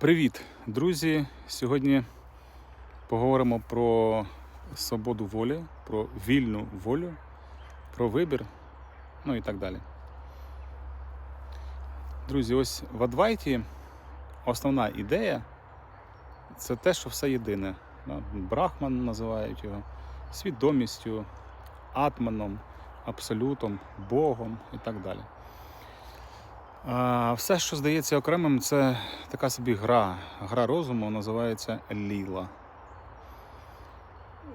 Привіт, друзі! Сьогодні поговоримо про свободу волі, про вільну волю, про вибір, ну і так далі. Друзі, ось в Адвайті основна ідея це те, що все єдине. Брахман називають його свідомістю, атманом, абсолютом, Богом і так далі. Все, що здається окремим, це така собі гра. Гра розуму називається ліла.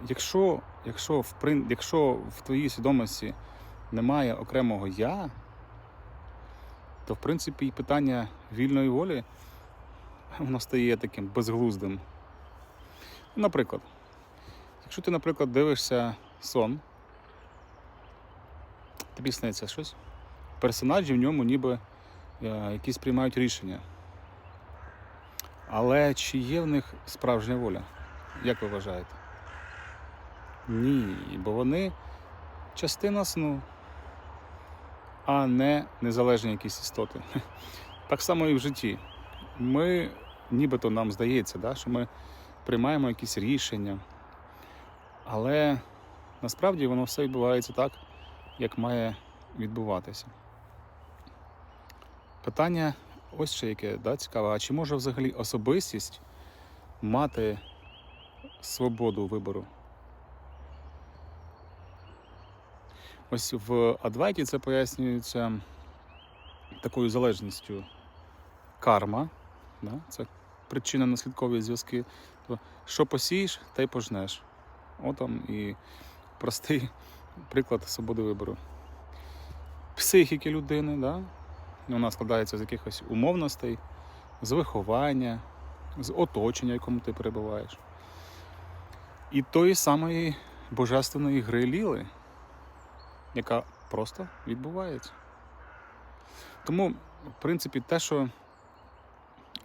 Якщо, якщо, в, якщо в твоїй свідомості немає окремого я, то в принципі і питання вільної волі воно стає таким безглуздим. Наприклад, якщо ти, наприклад, дивишся сон, тобі сниться щось, персонажі в ньому ніби якісь приймають рішення. Але чи є в них справжня воля? Як ви вважаєте? Ні, бо вони частина сну, а не незалежні якісь істоти. Так само і в житті. Ми, нібито нам здається, да, що ми приймаємо якісь рішення, але насправді воно все відбувається так, як має відбуватися. Питання ось ще яке да, цікаве. А чи може взагалі особистість мати свободу вибору? Ось в Адвайті це пояснюється такою залежністю карма. Да? Це причинно-наслідкові зв'язки. То, що посієш, те й пожнеш. От там і простий приклад свободи вибору. Психіки людини, да? Вона складається з якихось умовностей, з виховання, з оточення, в якому ти перебуваєш. І тої самої божественної гри ліли, яка просто відбувається. Тому, в принципі, те, що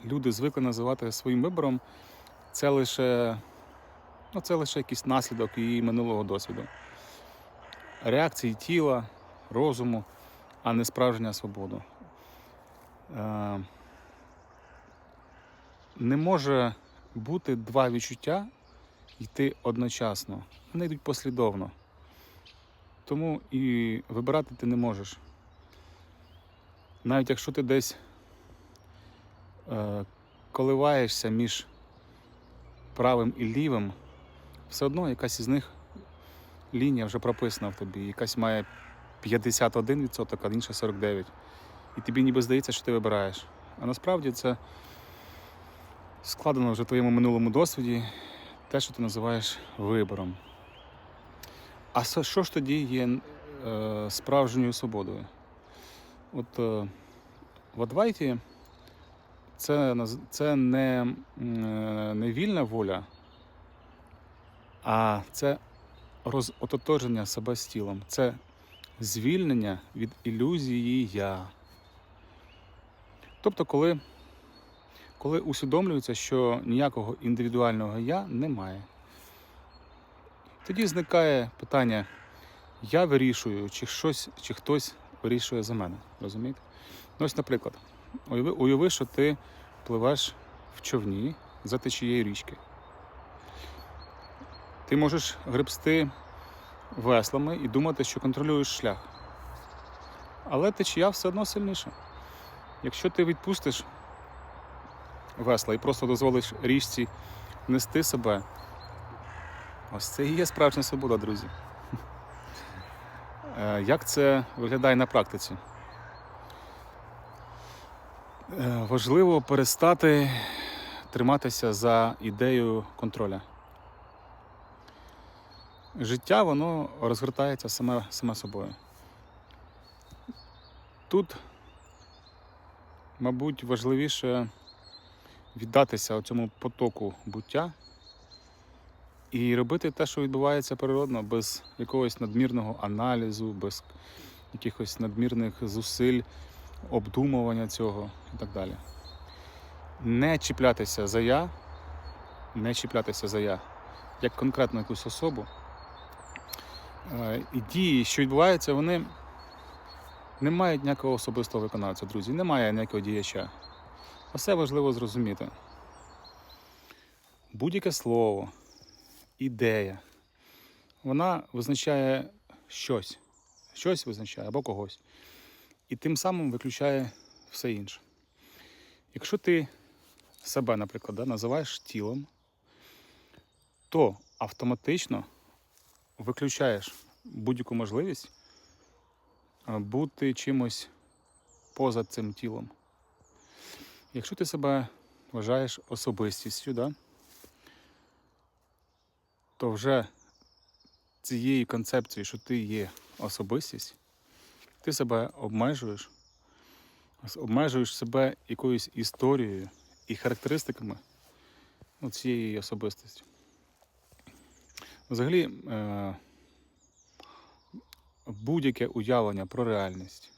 люди звикли називати своїм вибором, це лише, ну, це лише якийсь наслідок її минулого досвіду. Реакції тіла, розуму, а не справжня свобода. Е, Не може бути два відчуття йти одночасно. Вони йдуть послідовно. Тому і вибирати ти не можеш. Навіть якщо ти десь е, коливаєшся між правим і лівим, все одно якась із них лінія вже прописана в тобі. Якась має 51%, а інша 49%. І тобі ніби здається, що ти вибираєш. А насправді це складено вже в твоєму минулому досвіді, те, що ти називаєш вибором. А що ж тоді є е, справжньою свободою? От е, в Адвайті це, це не, е, не вільна воля, а це розототоження себе з тілом. Це звільнення від ілюзії я. Тобто, коли, коли усвідомлюється, що ніякого індивідуального я немає. Тоді зникає питання: я вирішую, чи щось, чи хтось вирішує за мене. Розумієте? Ну, ось, наприклад, уяви, уяви, що ти пливеш в човні за течією річки. Ти можеш гребсти веслами і думати, що контролюєш шлях. Але течія все одно сильніша. Якщо ти відпустиш весла і просто дозволиш річці нести себе, ось це і є справжня свобода, друзі. Е, Як це виглядає на практиці? Е, Важливо перестати триматися за ідеєю контроля. Життя воно розгортається саме, саме собою. Тут, мабуть, важливіше віддатися цьому потоку буття і робити те, що відбувається природно, без якогось надмірного аналізу, без якихось надмірних зусиль, обдумування цього і так далі. Не чіплятися за я, не чіплятися за я, як конкретно якусь особу. Е, І дії, що відбуваються, вони не мають ніякого особистого виконавця, друзі, немає ніякого діяча. Все важливо зрозуміти. будь-яке слово, ідея, вона визначає щось. Щось визначає або когось. І тим самим виключає все інше. Якщо ти себе, наприклад, да, називаєш тілом, то автоматично виключаєш будь-яку можливість а, бути чимось поза цим тілом. Якщо ти себе вважаєш особистістю, да, то вже цією концепцією, що ти є особистість, ти себе обмежуєш, обмежуєш себе якоюсь історією і характеристиками ну, цієї особистості. Взагалі, е- будь-яке уявлення про реальність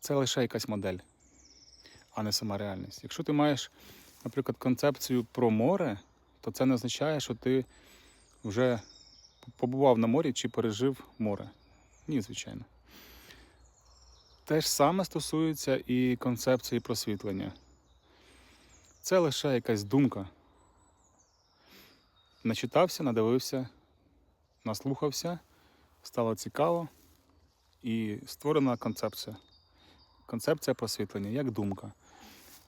це лише якась модель, а не сама реальність. Якщо ти маєш, наприклад, концепцію про море, то це не означає, що ти вже побував на морі чи пережив море. Ні, звичайно. Те ж саме стосується і концепції просвітлення. Це лише якась думка. Начитався, надивився, наслухався, стало цікаво і створена концепція. Концепція просвітлення, як думка.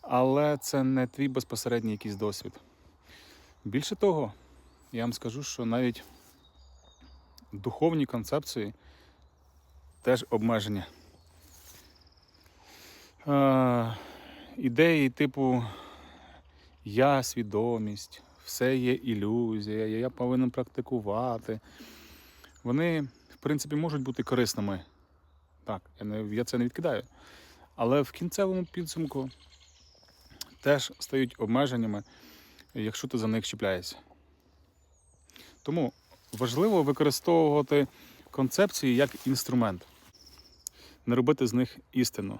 Але це не твій безпосередній якийсь досвід. Більше того, я вам скажу, що навіть духовні концепції теж обмеження. Е, ідеї типу я свідомість, все є ілюзія, я повинен практикувати. Вони, принципі, можуть бути корисними. Так, я, не, я це не відкидаю. Але в кінцевому підсумку теж стають обмеженнями, якщо ти за них чіпляєшся. Тому важливо використовувати концепції як інструмент, не робити з них істину.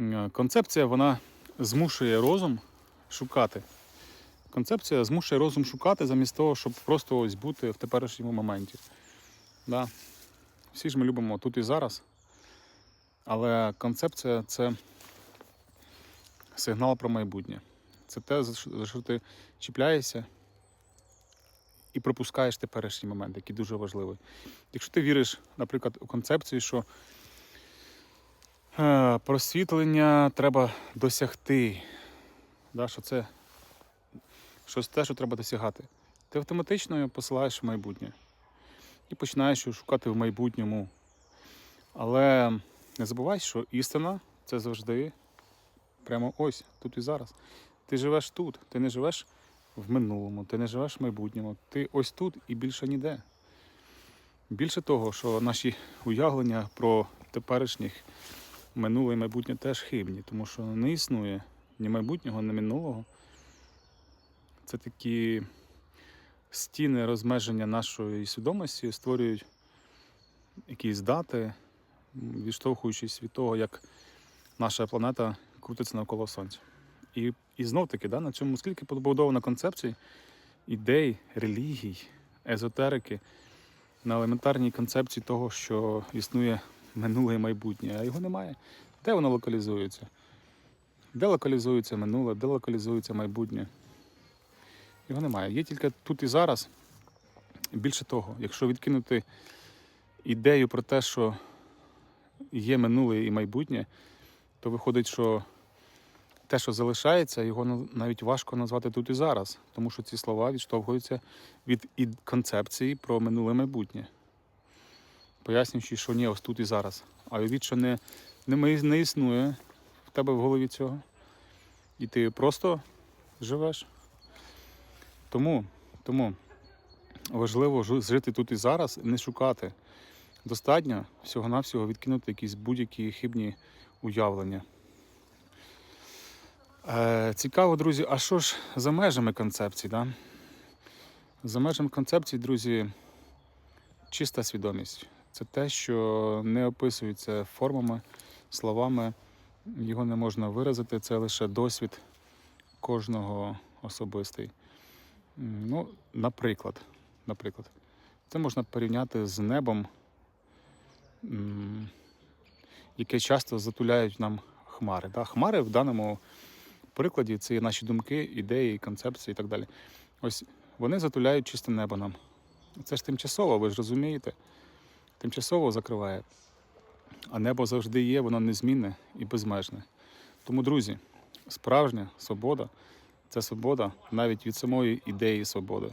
Е, Концепція вона змушує розум шукати. Концепція змушує розум шукати замість того, щоб просто ось бути в теперішньому моменті. Да. Всі ж ми любимо тут і зараз. Але концепція це сигнал про майбутнє. Це те, за що- ти чіпляєшся і пропускаєш теперішній момент, який дуже важливий. Якщо ти віриш, наприклад, у концепцію, що е, просвітлення треба досягти, да, що це щось те, що треба досягати, ти автоматично посилаєш в майбутнє і починаєш його шукати в майбутньому. Але не забувай, що істина це завжди прямо ось, тут і зараз. Ти живеш тут, ти не живеш в минулому, ти не живеш в майбутньому. Ти ось тут і більше ніде. Більше того, що наші уявлення про теперішніх минуле і майбутнє теж хибні, тому що не існує ні майбутнього, ні минулого. Це такі стіни розмеження нашої свідомості створюють якісь дати, відштовхуючись від того, як наша планета крутиться навколо Сонця. І, і знов таки, да, на цьому скільки побудовано концепцій, ідей, релігій, езотерики, на елементарній концепції того, що існує минуле і майбутнє, а його немає. Де воно локалізується? Де локалізується минуле, де локалізується майбутнє? Його немає. Є тільки тут і зараз. Більше того, якщо відкинути ідею про те, що є минуле і майбутнє, то виходить, що те, що залишається, його навіть важко назвати тут і зараз, тому що ці слова відштовхуються від концепції про минуле майбутнє, пояснюючи, що ні, ось тут і зараз. А уявіть, що не, не, не існує в тебе в голові цього. І ти просто живеш. Тому, тому важливо жити тут і зараз, не шукати. Достатньо всього-навсього відкинути якісь будь-які хибні уявлення. Е, цікаво, друзі, а що ж за межами концепції? Да? За межами концепції, друзі, чиста свідомість. Це те, що не описується формами, словами, його не можна виразити, це лише досвід кожного особистий. Ну, наприклад, наприклад, це можна порівняти з небом, яке часто затуляють нам хмари. Хмари в даному прикладі це є наші думки, ідеї, концепції і так далі. Ось вони затуляють чисте небо нам. Це ж тимчасово, ви ж розумієте? Тимчасово закриває. А небо завжди є, воно незмінне і безмежне. Тому, друзі, справжня свобода це свобода навіть від самої ідеї свободи.